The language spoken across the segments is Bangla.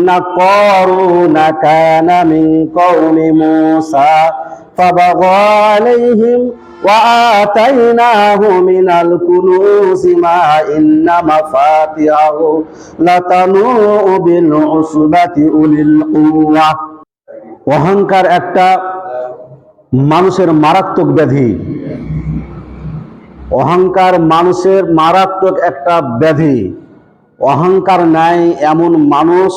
ইন্না কারুনা কানা মিন কওমি মূসা ফাবাগা আলাইহিম وآتيناه من الكنوز ما إن مفاتحه لتنوء بالعصبة أولي القوة অহংকার একটা মানুষের মারাত্মক ব্যাধি অহংকার মানুষের মারাত্মক একটা ব্যাধি অহংকার নাই এমন মানুষ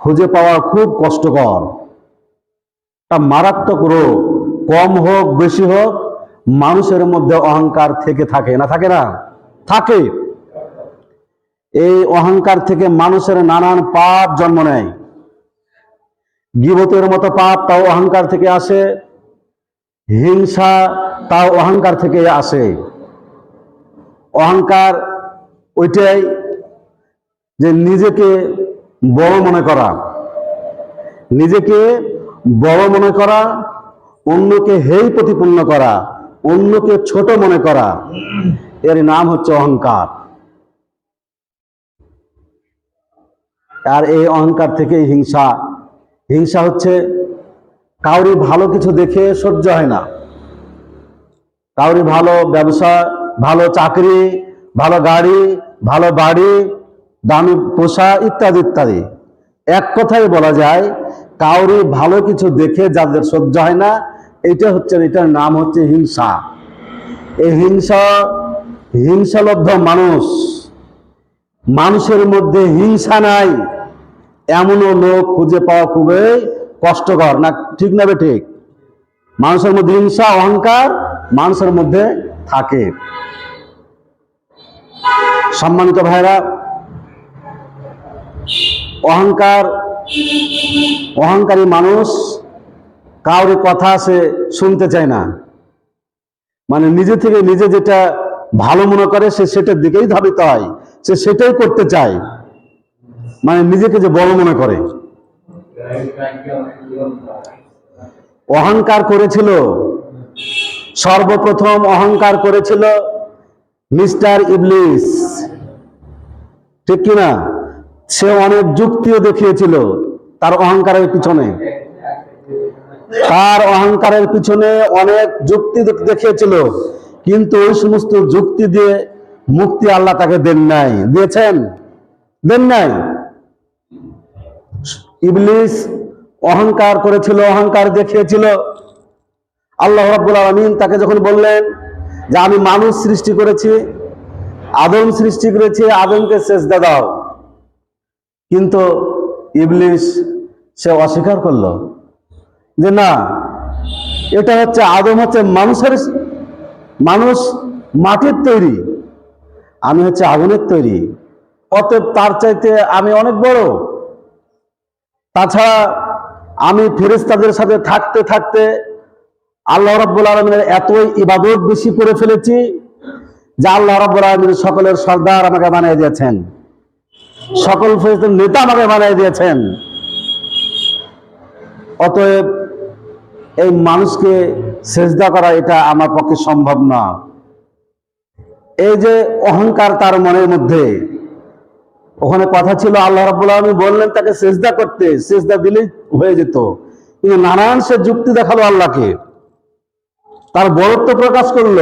খুঁজে পাওয়া খুব কষ্টকর। তা মারাত্মক রোগ। কম হোক, বেশি হোক, মানুষের মধ্যে অহংকার থেকে থাকে না থাকে না? থাকে। এই অহংকার থেকে মানুষের নানান পাপ জন্ম নেয়। গিবতের মতো পাপ তাও অহংকার থেকে আসে। হিংসা তাও অহংকার থেকে আসে। অহংকার ওইটাই যে নিজেকে বড় মনে করা। নিজেকে বড় মনে করা, অন্যকে হেই প্রতিপন্ন করা, অন্যকে ছোট মনে করা। এর নাম হচ্ছে অহংকার। আর এই অহংকার থেকেই হিংসা। হিংসা হচ্ছে, কাউরি ভালো কিছু দেখে সহ্য হয় না। কাউরি ভালো ব্যবসা, ভালো চাকরি, ভালো গাড়ি, ভালো বাড়ি দামি পোষা ইত্যাদি ইত্যাদি। এক কথায় বলা যায়, কাউরি ভালো কিছু দেখে যাদের সহ্য হয় না, এটা হচ্ছে, এটার নাম হচ্ছে হিংসা। এই হিংসা, হিংসালব্ধ মানুষ। মানুষের মধ্যে হিংসা নাই। এমনও লোক খুঁজে পাওয়া খুবই কষ্টকর, না ঠিক না ঠিক? মানুষের মধ্যে হিংসা, অহংকার মানুষের মধ্যে থাকে। সম্মানিত ভাইরা অহংকার, অহংকারী মানুষ কাউরি কথা সে শুনতে চায় না। মানে নিজে থেকে নিজে যেটা ভালো মনে করে সে সেটার দিকেই ধাবিত হয়, সে সেটাই করতে চায়। মানে নিজেকে যে বড় মনে করে। অহংকার করেছিল, সর্বপ্রথম অহংকার করেছিল মিস্টার ইবলিস। ঠিক কিনা? সে অনেক যুক্তিও দেখিয়েছিল। তার অহংকারের পিছনে। তার অহংকারের পিছনে অনেক যুক্তি দেখিয়েছিল। কিন্তু ওই সমস্ত যুক্তি দিয়ে মুক্তি আল্লাহ তাকে দেন নাই। দিয়েছেন? দেন নাই। ইবলিস অহংকার করেছিল, অহংকার দেখিয়েছিল। আল্লাহ রাব্বুল আলামিন তাকে যখন বললেন যে, আমি মানুষ সৃষ্টি করেছি, আদম সৃষ্টি করেছি, আদমকে সেজদা দাও। কিন্তু ইবলিস সে অস্বীকার করল যে না, এটা হচ্ছে আদম হচ্ছে মানুষের মানুষ মাটির তৈরি, আমি হচ্ছে আগুনের তৈরি। অতএব তার চাইতে আমি অনেক বড়। তাছাড়া আমি ফেরেস্তাদের সাথে থাকতে থাকতে আল্লাহ রাব্বুল আলমিনের এতই ইবাদত বেশি করে ফেলেছি যে আল্লাহ রাব্বুল আলমিন সকলের সর্দার আমাকে বানিয়ে দিয়েছেন। সকল ফেরেস্তার নেতা আমাকে বানিয়ে দিয়েছেন। অতএব এই মানুষকে সেজদা করা এটা আমার পক্ষে সম্ভব না। এই যে অহংকার তার মনের মধ্যে, ওখানে কথা ছিল, আল্লাহ রাব্বুল আলামিন বললেন তাকে সেজদা করতে, সেজদা দিলেই হয়ে যেত। কিন্তু নানান সে যুক্তি দেখাল আল্লাহকে। তার বরত্ব প্রকাশ করল।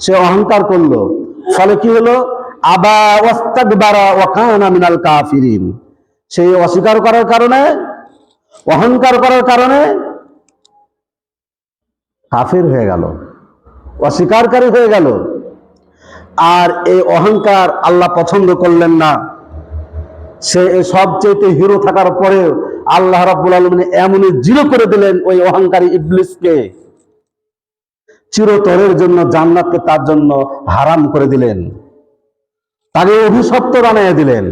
সে অহংকার করল। ফলে কি হলো? আবা মিনাল সেই অস্বীকার করার কারণে, অহংকার করার কারণে কাফির হয়ে গেল অস্বীকারী হয়ে গেল। আর এই অহংকার আল্লাহ পছন্দ করলেন না। সে সবচেয়ে হিরো থাকার পরে আল্লাহ রাব্বুল আলমিন এমনই জিরো করে দিলেন ওই অহংকারী ইবলিসকে। চিরতরের জন্য, জান্নাতকে তার জন্য হারাম করে দিলেন। তাকে অভিশপ্ত বানিয়ে দিলেন।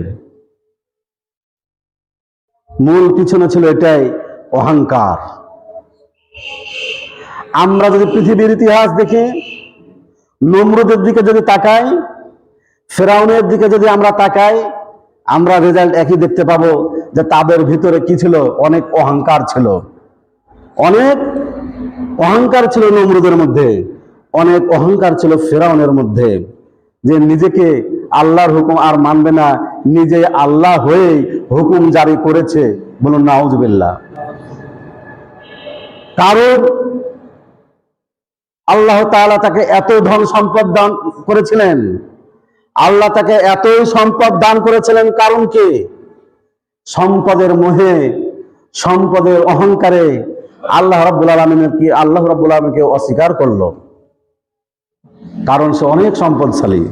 মূল পিছনে ছিল এটাই অহংকার। আমরা যদি পৃথিবীর ইতিহাস দেখি, নমরুদের দিকে যদি তাকাই, ফেরাউনের দিকে যদি আমরা তাকাই, আমরা রেজাল্ট একই দেখতে পাবো যে তাদের ভিতরে কি ছিল? অনেক অহংকার ছিল। অনেক অহংকার ছিল নমরুদের মধ্যে। অনেক অহংকার ছিল ফেরাউনের মধ্যে। যে নিজেকে আল্লাহর হুকুম আর মানবে না। নিজে আল্লাহ হয়ে হুকুম জারি করেছে। বলুন, নাউজবিল্লাহ। কারণ আল্লাহ তাআলা তাকে এত ধন সম্পদ দান করেছিলেন। আল্লাহ তাকে এতই সম্পদ দান করেছিলেন কারণ কি? সম্পদের মোহে, সম্পদের অহংকারে আল্লাহ রাব্বুল আলমিনের কি, আল্লাহ রাব্বুল আলমীকে অস্বীকার করল। কারণ সে অনেক সম্পদশালী।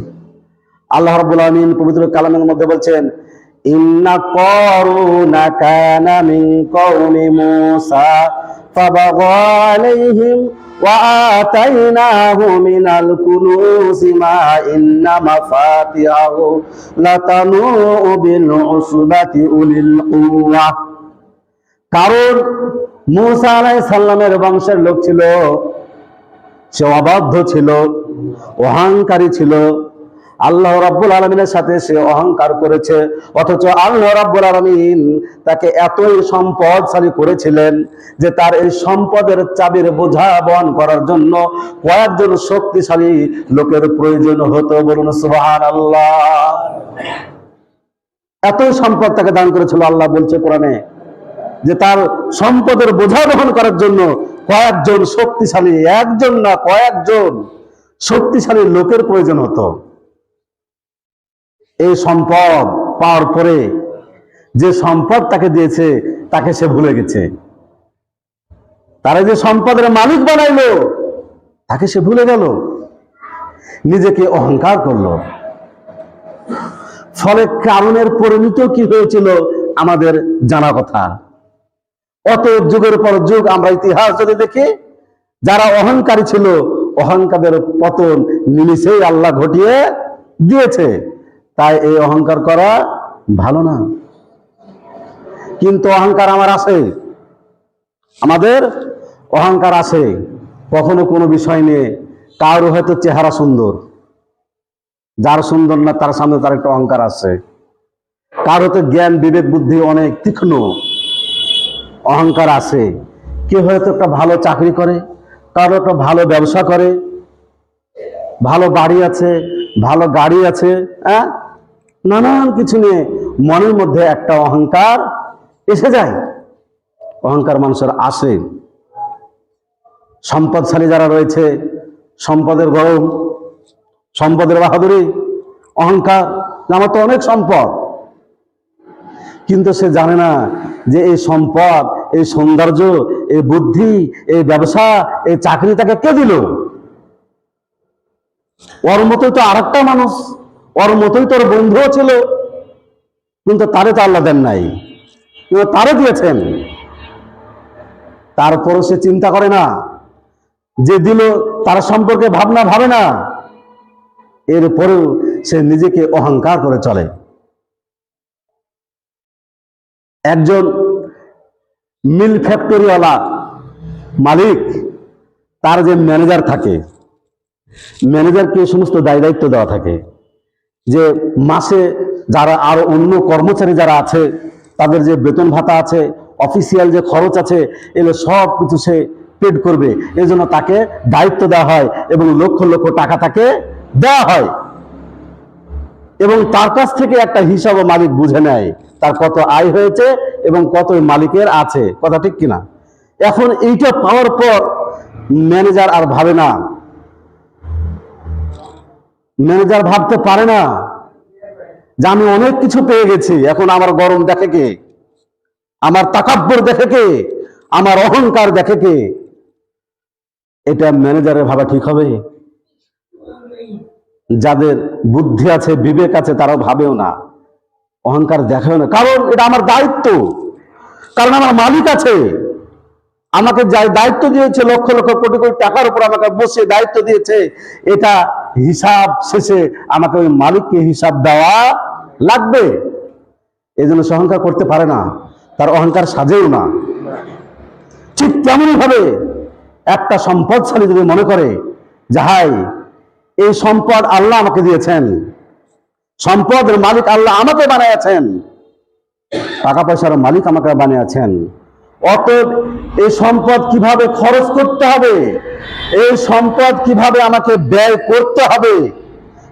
আল্লাহ রাব্বুল আলামিন পবিত্র কালামের মধ্যে বলছেন, ইন্না করুনা কানা মিন কওমি মূসা, ফাবাগা আলাইহিম ওয়া আতাইনাহু মিনাল কুনুজি মা ইন্না মাফাতিহাহু লাতানু বিল উসবাতি উলিল কুওয়া. কারণ মূসা আলাইহিস সালামের বংশের লোক ছিল, সে অবাধ্য ছিল, অহংকারী ছিল আল্লাহ রাব্বুল আলমিনের সাথে সে অহংকার করেছে। অথচ আল্লাহ রাব্বুল আলমিন তাকে এতই সম্পদশালী করেছিলেন যে তার এই সম্পদের চাবির বোঝা বহন করার জন্য কয়েকজন শক্তিশালী লোকের প্রয়োজন হতো। বলুন সুবহান আল্লাহ এতই সম্পদ তাকে দান করেছিল আল্লাহ বলছে কোরআনে যে তার সম্পদের বোঝা বহন করার জন্য কয়েকজন শক্তিশালী, একজন না কয়েকজন শক্তিশালী লোকের প্রয়োজন হতো। এই সম্পদ পাওয়ার পরে যে সম্পদ তাকে দিয়েছে, তাকে সে ভুলে গেছে। তারা যে সম্পদের মালিক বানাইলো, তাকে সে ভুলে গেল। নিজেকে অহংকার করল। ফলে কারণের পরিণত কি হয়েছিল, আমাদের জানা কথা। অত যুগের পর যুগ আমরা ইতিহাস যদি দেখি, যারা অহংকারী ছিল, অহংকারের পতন নিমিষেই আল্লাহ ঘটিয়ে দিয়েছে। তাই এই অহংকার করা ভালো না। কিন্তু অহংকার আমার আছে। আমাদের অহংকার আছে। কখনো কোনো বিষয় নিয়ে কারও হয়তো চেহারা সুন্দর। যার সুন্দর না, তার সামনে তার একটা অহংকার আছে। কারও তো জ্ঞান, বিবেক, বুদ্ধি অনেক তীক্ষ্ণ। অহংকার আছে। কেউ হয়তো একটা ভালো চাকরি করে, কারও একটা ভালো ব্যবসা করে। ভালো বাড়ি আছে, ভালো গাড়ি আছে হ্যাঁ? নানান কিছু নিয়ে মনের মধ্যে একটা অহংকার এসে যায়। অহংকার মানুষের আসে। সম্পদশালী যারা রয়েছে, সম্পদের গরম, সম্পদের বাহাদুরি, অহংকার আমার তো অনেক সম্পদ। কিন্তু সে জানে না যে এই সম্পদ, এই সৌন্দর্য, এই বুদ্ধি, এই ব্যবসা, এই চাকরি তাকে কে দিল? ওর মতোই তো আরেকটা মানুষ। ওর মতোই তোর বন্ধুও ছিল, কিন্তু তারে তো আল্লাহ দেন নাই। কিন্তু তারে দিয়েছেন। তারপরও সে চিন্তা করে না, যে দিল তার সম্পর্কে ভাবনা ভাবে না। এরপরেও সে নিজেকে অহংকার করে চলে। একজন মিল ফ্যাক্টরিওয়ালা মালিক, তার যে ম্যানেজার থাকে, ম্যানেজারকে সমস্ত দায় দায়িত্ব দেওয়া থাকে। যে মাসে যারা আরও অন্য কর্মচারী যারা আছে, তাদের যে বেতন ভাতা আছে অফিসিয়াল যে খরচ আছে, এগুলো সব কিছু সে পেড করবে। এই জন্য তাকে দায়িত্ব দেওয়া হয় এবং লক্ষ লক্ষ টাকা তাকে দেওয়া হয়। এবং তার কাছ থেকে একটা হিসাব মালিক বুঝে নেয় তার কত আয় হয়েছে এবং কত মালিকের আছে। কথা ঠিক কিনা? এখন এইটা পাওয়ার পর ম্যানেজার আর ভাবে না ম্যানেজার ভাবতে পারে না যে আমি অনেক কিছু পেয়ে গেছি। এখন আমার গরম দেখে কে? আমার তাকাব্বর দেখে কে? আমার অহংকার দেখে কে? এটা ম্যানেজারের ভাবা ঠিক হবে? যাদের বুদ্ধি আছে, বিবেক আছে, তারাও ভাবেও না। অহংকার দেখেও না। কারণ এটা আমার দায়িত্ব। কারণ আমার মালিক আছে। আমাকে যাই দায়িত্ব দিয়েছে, লক্ষ লক্ষ কোটি কোটি টাকার উপর আমাকে বসে দায়িত্ব দিয়েছে। এটা হিসাব শেষে আমাকে ওই মালিককে হিসাব দেওয়া লাগবে। এই জন্য সে অহংকার করতে পারে না, তার অহংকার সাজেও না। ঠিক তেমনই ভাবে একটা সম্পদশালী যদি মনে করে যাহাই এই সম্পদ আল্লাহ আমাকে দিয়েছেন, সম্পদের মালিক আল্লাহ আমাকে বানিয়েছেন, টাকা পয়সার মালিক আমাকে বানিয়েছেন অতএব এই সম্পদ কীভাবে খরচ করতে হবে? এই সম্পদ কীভাবে আমাকে ব্যয় করতে হবে?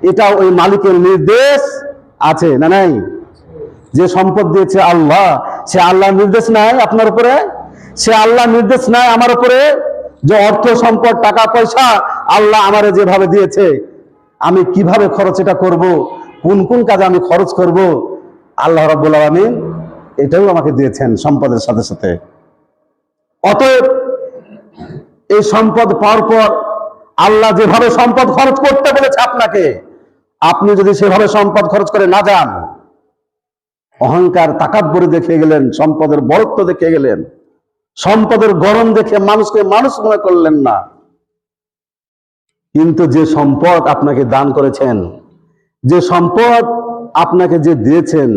এটা ওই মালিকের নির্দেশ আছে না নাই? যে সম্পদ দিয়েছে আল্লাহ, সে আল্লাহ নির্দেশ নাই আপনার উপরে? সে আল্লাহ নির্দেশ নাই আমার উপরে? যে অর্থ, সম্পদ, টাকা, পয়সা আল্লাহ আমারে যেভাবে দিয়েছে, আমি কীভাবে খরচ এটা করব? কোন কোন কাজে আমি খরচ করব? আল্লাহ রাব্বুল আলামিন এটাও আমাকে দিয়েছেন সম্পদের সাথে সাথে। অতএব এই সম্পদ পাওয়ার পর আল্লাহ যেভাবে সম্পদ খরচ করতে বলেছে আপনাকে, আপনি যদি সেভাবে সম্পদ খরচ করে না যান, অহংকার, তাকাব্বরি দেখে গেলেন, সম্পদের বরত্ব দেখে গেলেন, সম্পদের গরম দেখে মানুষকে মানুষ মনে করলেন না। কিন্তু যে সম্পদ আপনাকে দান করেছেন, যে সম্পদ আপনাকে যে দিয়েছেন,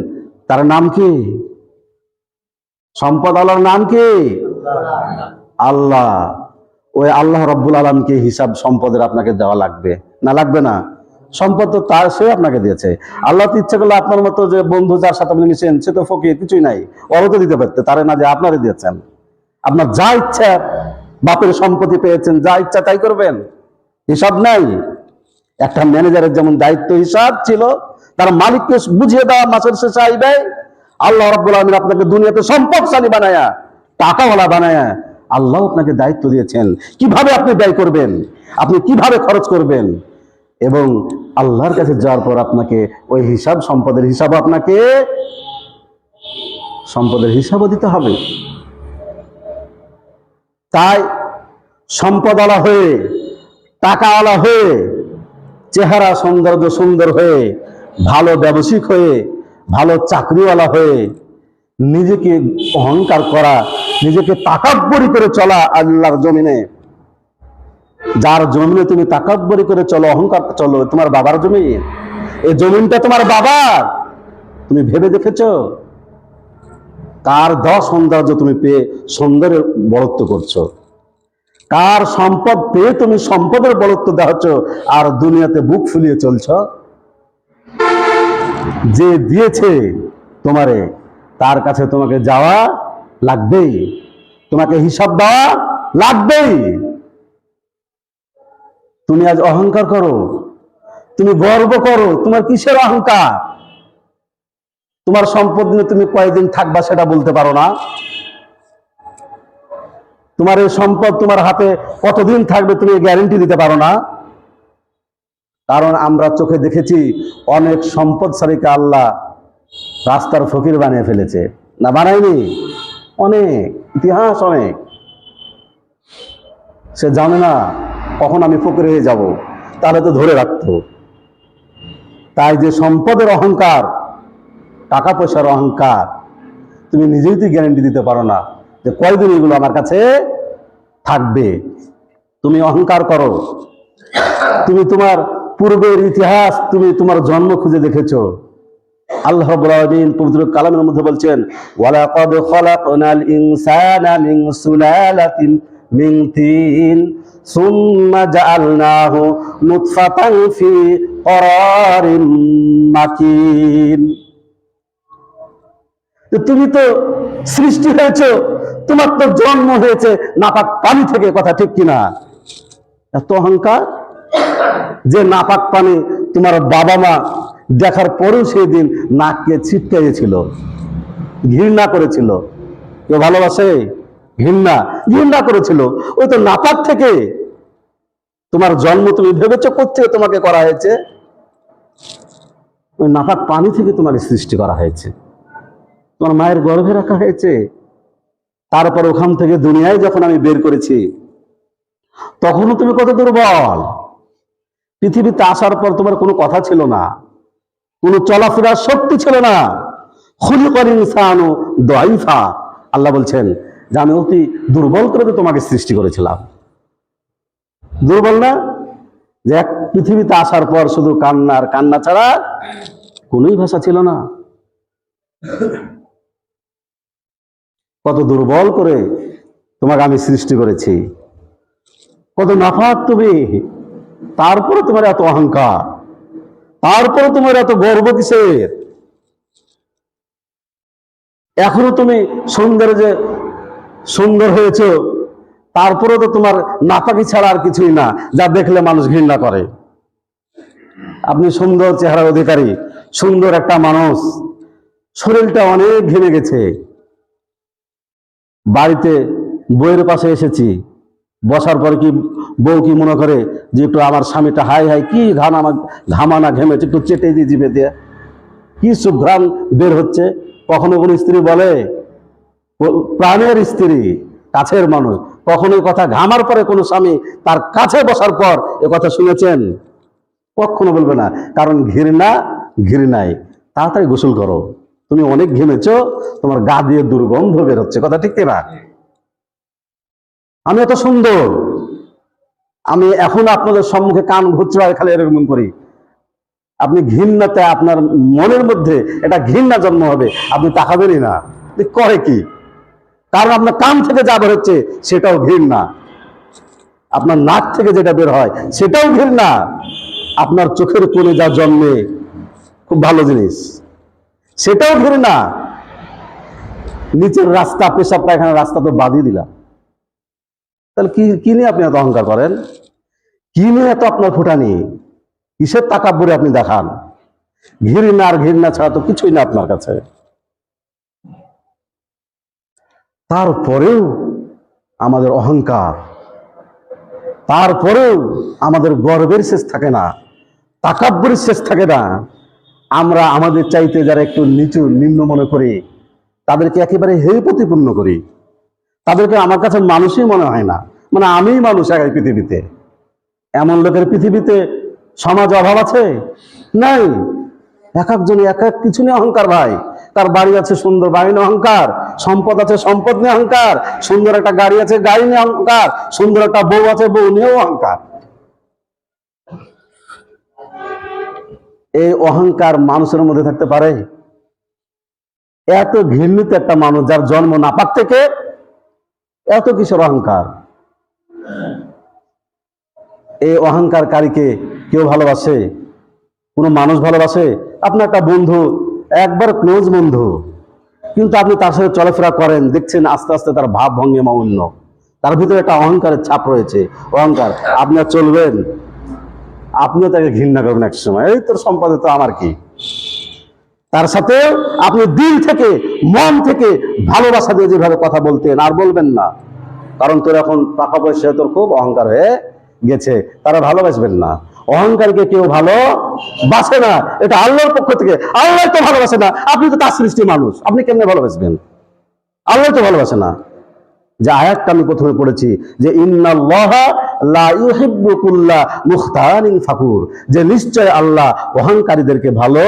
তার নাম কি? সম্পদ আল্লাহর নাম কি? আল্লাহ, ওই আল্লাহ রব্বুল আলমকে হিসাব সম্পদের আপনাকে দেওয়া লাগবে। না লাগবে না? সম্পদ তো তার, সে আপনাকে দিয়েছে। আল্লাহ তো ইচ্ছা করলে আপনার মতো যে বন্ধু যার সাথে আপনি মিশেন, সে তো ফকির, কিছুই নাই। ওরও তো দিতে পারতে, তারে না যে আপনারে দিয়েছেন। আপনার যা ইচ্ছা, বাপের সম্পত্তি পেয়েছেন, যা ইচ্ছা তাই করবেন। হিসাব নাই। একটা ম্যানেজারের যেমন দায়িত্ব, হিসাব ছিল, তার মালিককে বুঝিয়ে দেওয়া মাসের শেষে আইবে, আল্লাহ রব্বুল আলমিন আপনাকে দুনিয়াতে সম্পদশালী বানায়া টাকাওয়ালা বানায়। আল্লাহ আপনাকে দায়িত্ব দিয়েছেন। কীভাবে আপনি ব্যয় করবেন? আপনি কীভাবে খরচ করবেন? এবং আল্লাহর কাছে যাওয়ার পর আপনাকে ওই হিসাব সম্পদের হিসাব আপনাকে সম্পদের হিসাবও দিতে হবে। তাই সম্পদওয়ালা হয়ে, টাকাওয়ালা হয়ে, চেহারা সৌন্দর্য সুন্দর হয়ে, ভালো ব্যবসায়িক হয়ে, ভালো চাকরিওয়ালা হয়ে নিজেকে অহংকার করা, নিজেকে তাকাব্বরি করে চলা আল্লাহর জমিনে। যার জমিনে তুমি তাকাব্বরি করে চলো, অহংকার, চলো, তোমার বাবার জমি। এই জমিনটা তোমার বাবার। তুমি ভেবে দেখেছ? কার দশ সৌন্দর্য তুমি পেয়ে সৌন্দর্যের বরত্ব করছ? কার সম্পদ পেয়ে তুমি সম্পদের বরত্ব দেখাচ্ছ আর দুনিয়াতে বুক ফুলিয়ে চলছ? যে দিয়েছে তোমারে তার কাছে তোমাকে যাওয়া লাগবেই। তোমাকে হিসাব দেওয়া লাগবেই। তুমি আজ অহংকার করো। তুমি গর্ব করো। তোমার কিসের অহংকার? তোমার সম্পদ নিয়ে তুমি কয়দিন থাকবা সেটা বলতে পারো না। তোমার এই সম্পদ তোমার হাতে কতদিন থাকবে তুমি গ্যারেন্টি দিতে পারো না। কারণ আমরা চোখে দেখেছি অনেক সম্পদশালীকে আল্লাহ রাস্তার ফকির বানিয়ে ফেলেছে। না বানায়নি? অনেক, ইতিহাস অনেক। সে জানে না কখন আমি ফকির হয়ে যাব, তাহলে তো ধরে রাখতো। তাই যে সম্পদের অহংকার টাকা পয়সার অহংকার, তুমি নিজেই তো গ্যারেন্টি দিতে পারো না যে কয়দিন এগুলো আমার কাছে থাকবে। তুমি অহংকার করো। তুমি তোমার পূর্বের ইতিহাস, তুমি তোমার জন্ম খুঁজে দেখেছ। আল্লাহ পবিত্র কালামের মধ্যে বলছেন খলাকনাল ইনসানা মিন সুলালাতিন মিন তিন, সুম্মা জাআলনাহু নুতফাতান ফি মাকিন। তুমি তো সৃষ্টি হয়েছো, তোমার তো জন্ম হয়েছে নাপাক পানি থেকে, কথা ঠিক কিনা? এত অহংকার যে নাপাক পানি তোমার বাবা মা দেখার পরেও সেই দিন নাককে ছিটকাইয়েছিল, ঘৃণা করেছিল। কেউ ভালোবাসে? ঘৃণা ঘৃণা করেছিল। ওই তো নাপাক থেকে তোমার জন্ম তুমি ভেবেছো কোথেকে তোমাকে করা হয়েছে? ওই নাপাক পানি থেকে তোমাকে সৃষ্টি করা হয়েছে। তোমার মায়ের গর্ভে রাখা হয়েছে। তারপর ওখান থেকে দুনিয়ায় যখন আমি বের করেছি, তখনও তুমি কত দুর্বল। পৃথিবীতে আসার পর তোমার কোনো কথা ছিল না। কোনো চলাফেরার শক্তি ছিল না। খুলি করেন ইনসানু আল্লাহ বলছেন, যে আমি অতি দুর্বল করে তোমাকে সৃষ্টি করেছিলাম। দুর্বল না? যে এক পৃথিবীতে আসার পর শুধু কান্নার কান্না ছাড়া কোনোই ভাষা ছিল না। কত দুর্বল করে তোমাকে আমি সৃষ্টি করেছি। কত নাফাক তুমি। তারপরে তোমার এত অহংকার। তারপরে তোমার এত গর্ব কিসের? এখনও তুমি সুন্দর যে সুন্দর হয়েছে তারপরে তো তোমার নাপাকি ছাড়া আর কিছুই না, যা দেখলে মানুষ ঘৃণা করে। আপনি সুন্দর চেহারা অধিকারী, সুন্দর একটা মানুষ, শরীরটা অনেক ঘেমে গেছে। বাড়িতে বইয়ের পাশে এসেছি বসার পরে কি বউ কি মনে করে যে একটু আমার স্বামীটা হাই হাই, কি ঘাম আমার ঘামানা ঘেমেছে, একটু চেটে দিয়ে জিভে দিয়ে। কি সুঘ্রাণ বের হচ্ছে? কখনো কোনো স্ত্রী বলে প্রাণের স্ত্রী, কাছের মানুষ। কখনো কথা ঘামার পরে কোনো স্বামী তার কাছে বসার পর এ কথা শুনেছেন? কখনো বলবে না। কারণ ঘৃণা ঘৃণাই। তাড়াতাড়ি গোসল করো। তুমি অনেক ঘেমেছ, তোমার গা দিয়ে দুর্গন্ধ বের হচ্ছে। কথা ঠিক না? আমি এত সুন্দর। আমি এখন আপনাদের সম্মুখে কান ঘুরছে খালি এরকম করি। আপনি ঘৃণাতে আপনার মনের মধ্যে এটা ঘৃণা জন্ম হবে, আপনি তাকাবেনই না। করে কি? কারণ আপনার কান থেকে যা বের হচ্ছে, সেটাও ঘৃণা। আপনার নাক থেকে যেটা বের হয়, সেটাও ঘৃণা। আপনার চোখের কোণে যা জন্মে, খুব ভালো জিনিস। সেটাও ঘৃণা। নিচের রাস্তা, পেশাব পায়খানা রাস্তা তো বাদিয়ে দিলাম। তাহলে কি কি নিয়ে আপনি এত অহংকার করেন? কি নিয়ে এত আপনার ফুটানি? কিসের তাকাব্বরে আপনি দেখান? ঘৃণা আর ঘৃণা ছাড়া তো কিছুই না আপনার কাছে। তারপরেও আমাদের অহংকার, তারপরেও আমাদের গর্বের শেষ থাকে না, তাকাব্বরের শেষ থাকে না। আমরা আমাদের চাইতে যারা একটু নিচু, নিম্ন মনে করি, তাদেরকে একেবারে হে প্রতিপূর্ণ করি। তাদেরকে আমার কাছে মানুষই মনে হয় না। মানে আমিই মানুষ এক পৃথিবীতে। এমন লোকের পৃথিবীতে সমাজ অভাব আছে? নাই। এক একজনে এক এক কিছু নিয়ে অহংকার ভাই। তার বাড়ি আছে সুন্দর, বাড়ি নিয়ে অহংকার। সম্পদ আছে সম্পদ নিয়ে অহংকার। সুন্দর একটা গাড়ি আছে গাড়ি নিয়ে অহংকার। সুন্দর একটা বউ আছে বউ নিয়েও অহংকার। এই অহংকার মানুষের মধ্যে থাকতে পারে? এত ঘৃণিত একটা মানুষ যার জন্ম নাপাক থেকে এত কিসের অহংকার? এই অহংকারকারীকে কেউ ভালোবাসে? কোনো মানুষ ভালোবাসে? আপনার একটা বন্ধু, একবার ক্লোজ বন্ধু, কিন্তু আপনি তার সাথে চলাফেরা করেন, দেখছেন আস্তে আস্তে তার ভাব ভঙ্গিমা অন্য তার ভিতরে একটা অহংকারের ছাপ রয়েছে। অহংকার, আপনি চলবেন? আপনিও তাকে ঘৃণা করবেন এক সময়। এই তোর সম্পদে তো আমার কি? তার সাথে আপনি দিল থেকে, মন থেকে ভালোবাসা দিয়ে যেভাবে কথা বলতেন, আর বলবেন না। কারণ তোর এখন টাকা পয়সা, তোর খুব অহংকার হয়ে গেছে, তারা ভালোবাসবেন না। অহংকারকে কেউ ভালো বাসে না। এটা আল্লাহর পক্ষ থেকে। আল্লাহ তো ভালোবাসে না। আপনি তো তার সৃষ্টি মানুষ। আপনি কেমনে ভালোবাসবেন? আল্লাহ তো ভালোবাসে না। যে আয়াতটা আমি প্রথমে পড়েছি, যে ইন্নাল্লাহ ফাকুর। যে নিশ্চয় আল্লাহ অহংকারীদেরকে ভালো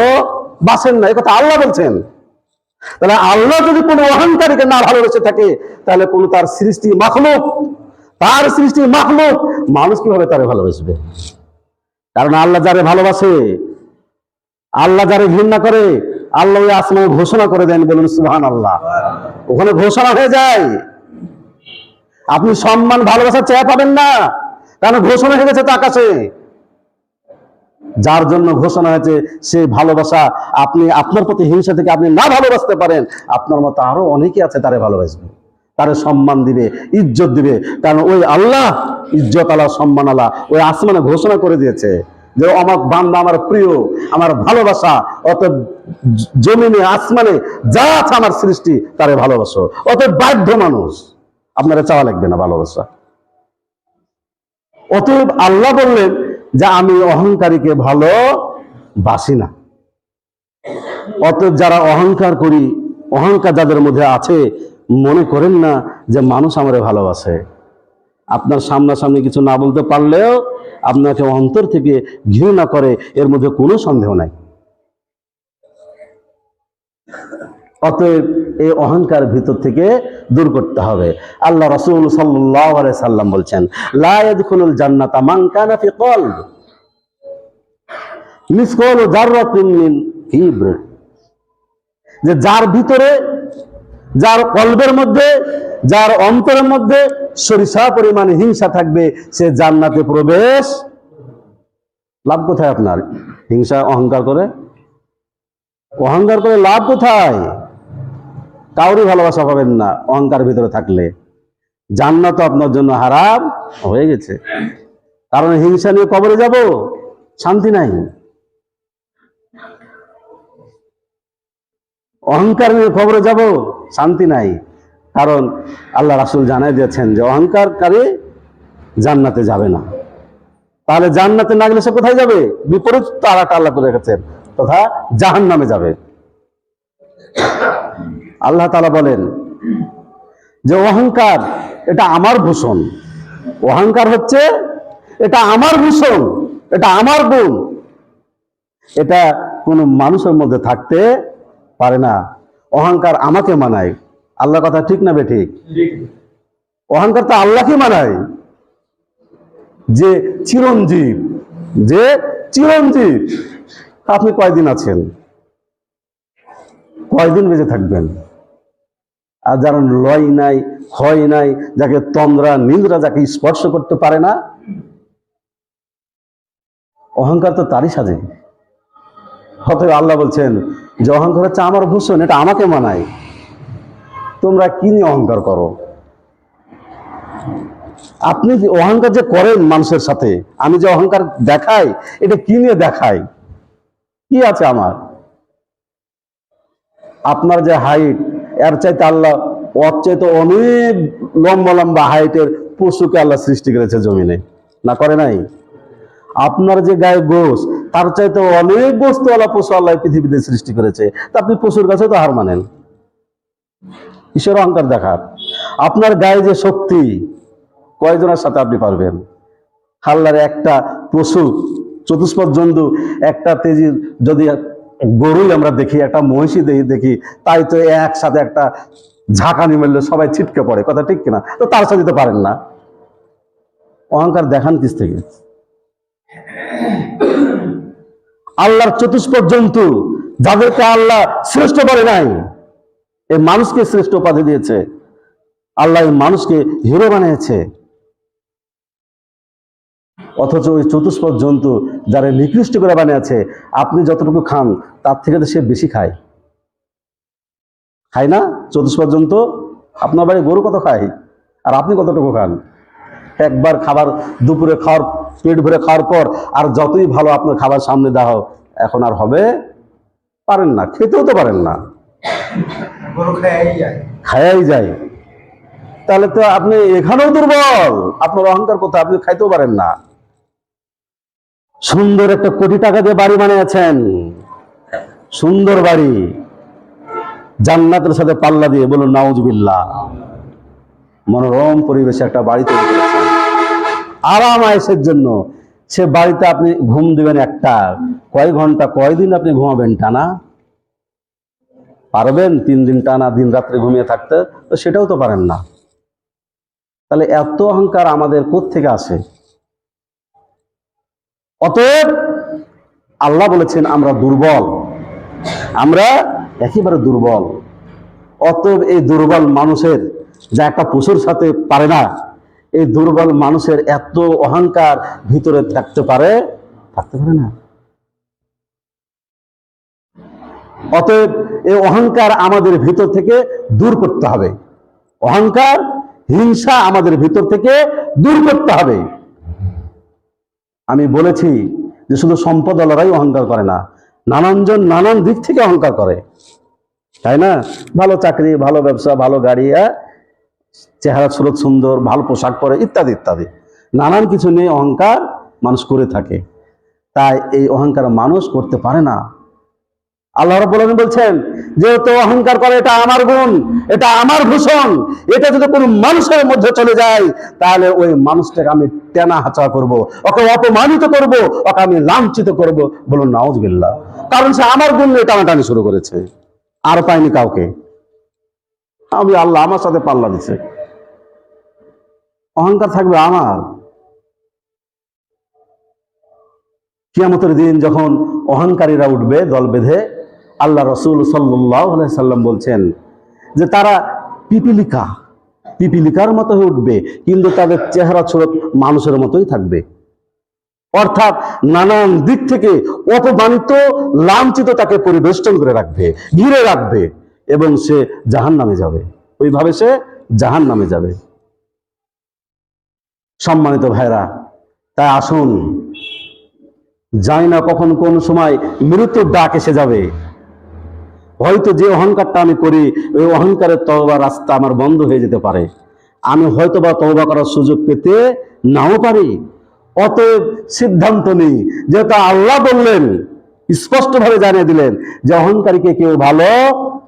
বাসেন না কথা আল্লাহ বলছেন। তাহলে আল্লাহ যদি কোনো অহংকারীকে না ভালোবেসে থাকে, তাহলে কোন তার সৃষ্টি মাখলুক, তার সৃষ্টি মাখলুক, মানুষ কীভাবে তারে ভালোবাসবে? কারণ আল্লাহ যারে ভালোবাসে, আল্লাহ যারে ঘৃণা করে, আল্লাহ আসমানে ঘোষণা করে দেন, বলুন সুহান আল্লাহ ওখানে ঘোষণা হয়ে যায়। আপনি সম্মান, ভালোবাসা চেয়ে পাবেন না। কারণ ঘোষণা হয়ে গেছে তো আকাশে। যার জন্য ঘোষণা হয়েছে, সে ভালোবাসা আপনি, আপনার প্রতি হিংসা থেকে আপনি না ভালোবাসতে পারেন, আপনার মতো আরও অনেকে আছে তারে ভালোবাসবে। তারে সম্মান দিবে, ইজ্জত দিবে। কারণ ওই আল্লাহ, ইজ্জত আল্লাহ, সম্মান আল্লাহ, ওই আসমানে ঘোষণা করে দিয়েছে যে আমার বান্দা, আমার প্রিয়, আমার ভালোবাসা অত জমিনে, আসমানে যা আছে আমার সৃষ্টি, তারে ভালোবাসো। অত বাধ্য মানুষ। আপনারা চাওয়া লাগবে না ভালোবাসা। অতএব আল্লাহ বললেন যে আমি অহংকারীকে ভালো বাসি না। অতএব যারা অহংকার করি, অহংকার যাদের মধ্যে আছে, মনে করেন না যে মানুষ আমারে ভালোবাসে। আপনার সামনাসামনি কিছু না বলতে পারলেও আপনাকে অন্তর থেকে ঘৃণা করে, এর মধ্যে কোনো সন্দেহ নাই। অতএব এই অহংকার ভিতর থেকে দূর করতে হবে। আল্লাহ রসুল সাল্লাম বলছেন লায়াদখুলুল জান্নাতা মান কানা ফি কিবর যে যার ভিতরে, যার কলবের মধ্যে, যার অন্তরের মধ্যে সরিষা পরিমাণে হিংসা থাকবে, সে জান্নাতে প্রবেশ লাভ কোথায় আপনার? হিংসা, অহংকার করে? অহংকার করে লাভ কোথায়? কাউরই ভালোবাসা পাবেন না, অহংকার ভিতরে থাকলে। জান্নাত আপনার জন্য হারাম হয়ে গেছে। কারণ হিংসা নিয়ে কবরে যাব, শান্তি নাই। অহংকার নিয়ে খবরে যাব, শান্তি নাই। কারণ আল্লাহ রাসুল জানাই দিয়েছেন যে অহংকারকারী জান্নাতে যাবে না। তাহলে জান্নাতে না গেলে সে কোথায় যাবে? বিপরীত তারা আল্লাহ করে রেখেছেন, তথা জাহান নামে যাবে। আল্লাহ তালা বলেন যে অহংকার এটা আমার ভূষণ। অহংকার হচ্ছে এটা আমার ভূষণ এটা আমার গুণ। এটা কোনো মানুষের মধ্যে থাকতে পারে না। অহংকার আমাকে মানায়। আল্লাহ কথা ঠিক না বে ঠিক। অহংকার তো আল্লাহকে মানায়। যে চিরঞ্জীব যে চিরঞ্জীব। আপনি কয়দিন আছেন? কয়দিন বেঁচে থাকবেন? আর যারা লয় নাই, হয় নাই, যাকে তন্দ্রা, নিন্দ্রা, যাকে স্পর্শ করতে পারে না, অহংকার তো তারই সাজে। অতএব আল্লাহ বলছেন যে অহংকার হচ্ছে আমার ভূষণ, এটা আমাকে মানায়। তোমরা কি নিয়ে অহংকার করো? আপনি যে অহংকার যে করেন মানুষের সাথে, আমি যে অহংকার দেখাই, এটা কি নিয়ে দেখাই? কি আছে আমার? আপনার যে হাইট এর চাইতে আল্লাহ ওর চাইতে অনেক লম্বা লম্বা হাইটের পশুকে আল্লাহ সৃষ্টি করেছে জমিনে। না করে নাই? আপনার যে গায়ে গোস তার চাইতে অনেক গোস্তওয়ালা পশু আল্লাহ পৃথিবীতে সৃষ্টি করেছে। তা আপনি পশুর কাছে তো হার মানেন। ঈশ্বর অহংকার দেখার। আপনার গায়ে যে শক্তি, কয়জনের সাথে আপনি পারবেন? হাল্লার একটা পশু, চতুষ্পদ জন্তু, একটা তেজি যদি গরুই আমরা দেখি, একটা মহিষী দেখি দেখি, তাই তো একসাথে একটা ঝাঁকানি মারলে সবাই ছিটকে পড়ে, কথা ঠিক কিনা? তো তার সাথে তো পারেন না। অহংকার দেখান কিস থেকে? আল্লাহর চতুষ্পদ জন্তু যাদেরকে আল্লাহ শ্রেষ্ঠ করে নাই এই মানুষকে শ্রেষ্ঠ উপাধি দিয়েছে। আল্লাহ এই মানুষকে হিরো বানিয়েছে। অথচ ওই চতুষ্পদ জন্তু যারা নিকৃষ্ট করে বানিয়েছে আপনি যতটুকু খান তার থেকে তো সে বেশি খায়। খায় না? চতুষ্পদ জন্তু আপনার বাড়ি গরু কত খায়? আর আপনি কতটুকু খান? একবার খাবার দুপুরে খাওয়ার পেট ভরে খাওয়ার পর আর যতই ভালো আপনার খাবার সামনে দেওয়া এখন আর হবে? পারেন না খেতেও তো পারেন না। খায়াই যায়। তাহলে তো আপনি এখানেও দুর্বল আপনার অহংকার কোথায়? আপনি খাইতেও পারেন না। সুন্দর একটা কোটি টাকা দিয়ে বাড়ি বানিয়েছেন। সুন্দর বাড়ি। জান্নাতের সাথে পাল্লা দিয়ে বলুন, নাউজবিল্লাহ। মনোরম পরিবেশে একটা বাড়ি তৈরি করেছেন। আরাম আয়েসের জন্য। সে বাড়িতে আপনি ঘুম দিবেন একটা। কয় ঘণ্টা, কয়দিন আপনি ঘুমাবেন টানা? পারবেন তিন দিন টানা, দিন রাত্রে ঘুমিয়ে থাকতে? তো সেটাও তো পারেন না। তাহলে এত অহংকার আমাদের থেকে আসে? অতএব আল্লাহ বলেছেন, আমরা দুর্বল। আমরা একেবারে দুর্বল। অতএব এই দুর্বল মানুষের যা একটা পশুর সাথে পারে না, এই দুর্বল মানুষের এত অহংকার ভিতরে থাকতে পারে থাকতে পারে না। অতএব এই অহংকার আমাদের ভিতর থেকে দূর করতে হবে। অহংকার, হিংসা আমাদের ভিতর থেকে দূর করতে হবে। আমি বলেছি যে শুধু সম্পদ আলোরাই অহংকার করে না, নানানজন নানান দিক থেকে অহংকার করে। তাই না? ভালো চাকরি, ভালো ব্যবসা, ভালো গাড়ি হ্যাঁ? চেহারা সুরত সুন্দর, ভালো পোশাক পরে, ইত্যাদি ইত্যাদি। নানান কিছু নিয়ে অহংকার মানুষ করে থাকে। তাই এই অহংকার মানুষ করতে পারে না। আল্লাহ রাব্বুল আলামিন বলছেন, যেহেতু অহংকার করে, এটা আমার গুণ, এটা আমার ভূষণ, এটা যদি কোনো মানুষের মধ্যে চলে যায়, তাহলে ওই মানুষটাকে আমি টেনা হাঁচা করব, ওকে অপমানিত করব, ওকে আমি লাঞ্ছিত করব। বলুন, নাউজবিল্লাহ। কারণ সে আমার গুণ নিয়ে টানাটানি শুরু করেছে। আর পাইনি কাউকে। আমি আল্লাহ আমার সাথে পাল্লা দিছে। অহংকার থাকবে আমার। কিয়ামতের দিন যখন অহংকারীরা উঠবে, দল বেঁধে আল্লাহ রসুল সাল্লাম বলছেন যে তারা পিপিলিকা, পিপিলিকার মতো হয়ে উঠবে, কিন্তু তাদের চেহারা ছোট মানুষের মতোই থাকবে। অর্থাৎ নানান দিক থেকে অপমানিত, লাঞ্ছিত তাকে পরিবেষ্টন করে রাখবে, ঘিরে রাখবে, এবং সে জাহান নামে যাবে। ওইভাবে সে জাহান নামে যাবে। সম্মানিত ভাইরা তাই আসুন, জানি না কখন কোন সময় মৃত্যুর ডাক এসে যাবে। হয়তো যে অহংকারটা আমি করি, ওই অহংকারের তওবা রাস্তা আমার বন্ধ হয়ে যেতে পারে। আমি হয়তো বা তওবা করার সুযোগ পেতে নাও পারি। অতএব সিদ্ধান্ত নেই যেহেতু আল্লাহ বললেন, স্পষ্টভাবে জানিয়ে দিলেন যে অহংকারীকে কেউ ভালো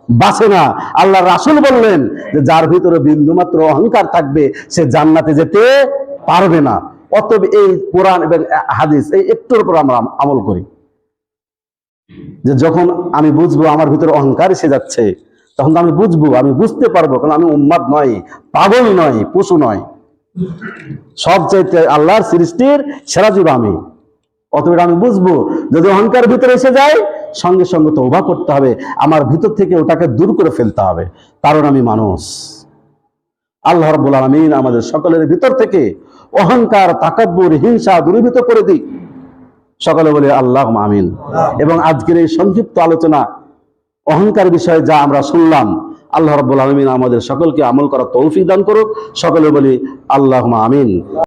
বাসে না। আল্লাহ রাসুল বললেন যে যার ভিতরে বিন্দুমাত্র অহংকার থাকবে, সে জান্নাতে যেতে পারবে না। অতএব এই কোরআন এবং হাদিস, এই একটুর উপর আমরা আম- আমল করি। যে যখন আমি বুঝব আমার ভিতরে অহংকার এসে যাচ্ছে, তখন তো আমি বুঝব, আমি বুঝতে পারব, কারণ আমি উম্মাদ নয়, পাগল নয়, পশু নয়। সবচাইতে আল্লাহর সৃষ্টির সেরা জীব আমি। অতএব আমি বুঝব, যদি অহংকার ভিতরে এসে যায়, সঙ্গে সঙ্গে তো ওভা করতে হবে, আমার ভিতর থেকে ওটাকে দূর করে ফেলতে হবে। কারণ আমি মানুষ। আল্লাহ রব্বুল আলমিন আমাদের সকলের ভিতর থেকে অহংকার, তাকাব্বুর, হিংসা দূরীভূত করে দিক। সকলে বলি আল্লাহ আমিন। এবং আজকের এই সংক্ষিপ্ত আলোচনা অহংকার বিষয়ে যা আমরা শুনলাম আল্লাহ রব্বুল আলমিন আমাদের সকলকে আমল করার তৌফিক দান করুক। সকলে বলি আল্লাহ আমিন।